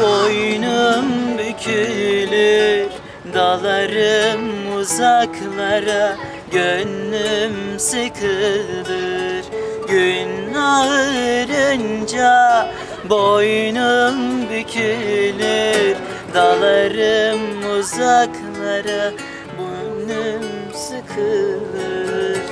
Boynum bükülür Dalarım uzaklara Gönlüm sıkılır. Gün ağırınca Boynum bükülür Dalarım uzaklara Gönlüm sıkılır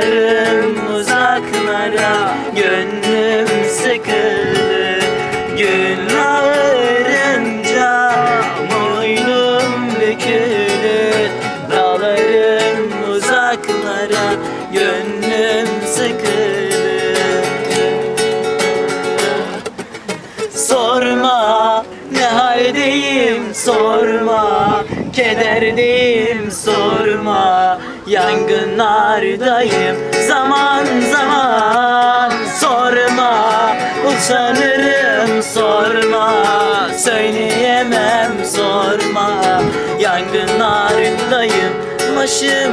Dalarım uzaklara Gönlüm sıkılır Gün ağırınca boynum bükülür Dalarım uzaklara Gönlüm sıkılır Sorma ne haldeyim sorma. Kederdeyim sorma Yangınlardayım. Zaman zaman Sorma utanırım sorma. Söyleyemem sorma. Yangınlardayım. Başım